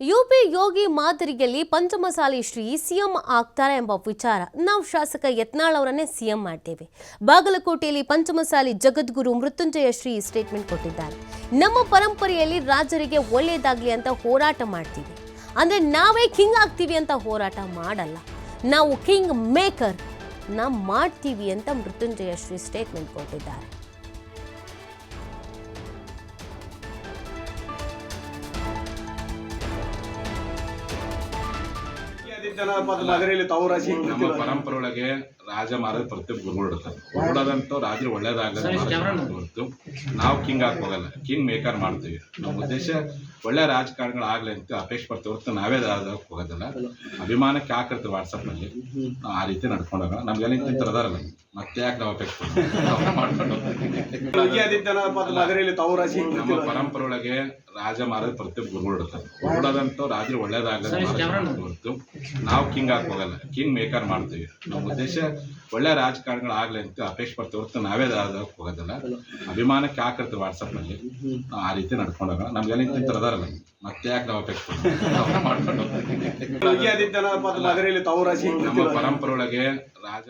UP Yogi ಮಾದರಿಯಲ್ಲಿ Panchamasali Shri CM ಆಗ್ತಾರೆ ಎಂಬ ವಿಚಾರ ನಾವು ಶಾಸಕ ಯತ್ನಾಳ್ ಅವರನ್ನೇ ಸಿಎಂ ಮಾಡ್ತೇವೆ. ಬಾಗಲಕೋಟೆಯಲ್ಲಿ ಪಂಚಮಸಾಲಿ ಜಗದ್ಗುರು ಮೃತ್ಯುಂಜಯ ಶ್ರೀ ಸ್ಟೇಟ್ಮೆಂಟ್ ಕೊಟ್ಟಿದ್ದಾರೆ. ನಮ್ಮ ಪರಂಪರೆಯಲ್ಲಿ ರಾಜರಿಗೆ ಒಳ್ಳೆಯದಾಗ್ಲಿ ಅಂತ ಹೋರಾಟ ಮಾಡ್ತೀವಿ. ಅಂದ್ರೆ ನಾವೇ ಕಿಂಗ್ ಆಗ್ತೀವಿ ಅಂತ ಹೋರಾಟ ಮಾಡಲ್ಲ. ನಾವು ಕಿಂಗ್ ಮೇಕರ್ ನಾವು ಮಾಡ್ತೀವಿ ಅಂತ ಮೃತ್ಯುಂಜಯ ಶ್ರೀ ಸ್ಟೇಟ್ಮೆಂಟ್ ಕೊಟ್ಟಿದ್ದಾರೆ. ನಗರಿಯಲ್ಲಿ ತಾವು ನಮ್ಮ ಪರಂಪರೆ ಒಳಗೆ ರಾಜ ಮಾರದ ಪ್ರತಿಯೊಬ್ಬ ಗುರುಗಳು ಇರ್ತಾರೆ. ಗುರುಗಳದಂತೂ ರಾಜರು ಒಳ್ಳೇದಾಗಲ್ಲ ಹೊರತು ನಾವು ಕಿಂಗ್ ಆಗಿ ಹೋಗಲ್ಲ ಕಿಂಗ್ ಮೇಕರ್ ಮಾಡ್ತೀವಿ. ನಮ್ಮ ಉದ್ದೇಶ ಒಳ್ಳೆ ರಾಜಕಾರಣಗಳು ಆಗ್ಲಿ ಅಂತ ಅಪೇಕ್ಷೆ ಪಡ್ತೀವಿ ಹೊರತು ನಾವೇ ರಾಜಕ್ಕೆ ಹೋಗೋದಲ್ಲ. ಅಭಿಮಾನಕ್ಕೆ ಹಾಕಿರ್ತೀವಿ ವಾಟ್ಸಪ್ನಲ್ಲಿ ನಾವು ಆ ರೀತಿ ನಡ್ಕೊಂಡಾಗ ನಮ್ಗೆಲ್ಲ ಇಂಥ ಅದಾರಲ್ಲ. ಮತ್ತೆ ಯಾಕೆ ನಾವು ಅಪೇಕ್ಷೆ ಮಾಡ್ಕೊಂಡು ಹೋಗ್ತೀವಿ. ನಮ್ಮ ಪರಂಪರೆ ಒಳಗೆ ರಾಜ ಮಾರದ ಪ್ರತಿಯೊಬ್ಬ ಗುರುಗಳು ಇರ್ತಾರೆ. ಗುರುಗಳದಂತೂ ರಾಜರು ಒಳ್ಳೇದಾಗಲ್ಲ ಹೊರತು ನಾವು ಕಿಂಗ್ ಹಾಕ್ ಹೋಗಲ್ಲ ಕಿಂಗ್ ಮೇಕರ್ ಮಾಡ್ತೀವಿ. ನಮ್ಮ ಉದ್ದೇಶ ಒಳ್ಳೆ ರಾಜಕಾರಣಗಳು ಆಗ್ಲಿ ಅಂತ ಅಪೇಕ್ಷೆ ಪಡ್ತೀವಿ ಹೊರತು ನಾವೇ ರಾಜಕ್ಕೆ ಹೋಗೋದಲ್ಲ. ಅಭಿಮಾನಕ್ಕೆ ಹಾಕಿರ್ತೀವಿ ವಾಟ್ಸಪ್ನಲ್ಲಿ ಆ ರೀತಿ ನಡ್ಕೊಂಡಾಗ ನಮ್ಗೆಲ್ಲ ಇಂಥ ಅದಾರಲ್ಲ. ಮತ್ತೆ ಯಾಕೆ ನಾವು ಅಪೇಕ್ಷೆ ಮಾಡ್ಕೊಂಡು ನಮ್ಮ ಪರಂಪರೆ ಒಳಗೆ ರಾಜ